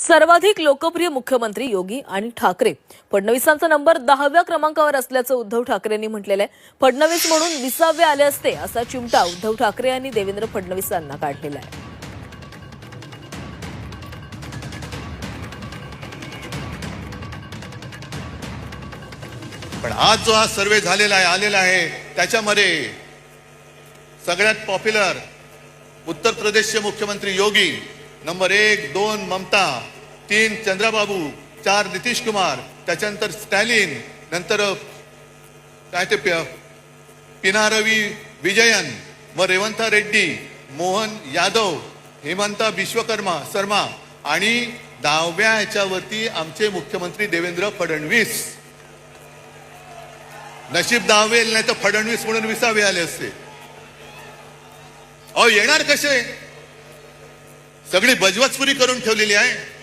सर्वाधिक लोकप्रिय मुख्यमंत्री योगी आणि ठाकरे. फडणवीसांचा नंबर दहाव्या क्रमांकावर असल्याचं उद्धव ठाकरेंनी म्हटलेलं आहे. फडणवीस म्हणून विसावे आले असते असा चिमटा उद्धव ठाकरे यांनी देवेंद्र फडणवीसांना काढलेला आहे. पण आज जो हा सर्वे झालेला आहे आलेला आहे त्याच्यामध्ये सगळ्यात पॉप्युलर उत्तर प्रदेशचे मुख्यमंत्री योगी नंबर एक दोन ममता तीन चंद्रबाबू चार नितीश कुमार त्याच्यानंतर स्टॅलिन नंतर काय ते पिनारवी विजयन व रेवंता रेड्डी मोहन यादव हेमंता विश्वकर्मा शर्मा आणि दहाव्या ह्याच्यावरती आमचे मुख्यमंत्री देवेंद्र फडणवीस. नशीब दहावे नाही तर फडणवीस म्हणून विसावे आले असते. अहो येणार कसे? सगळी बजवचपुरी करून ठेवलेली आहे.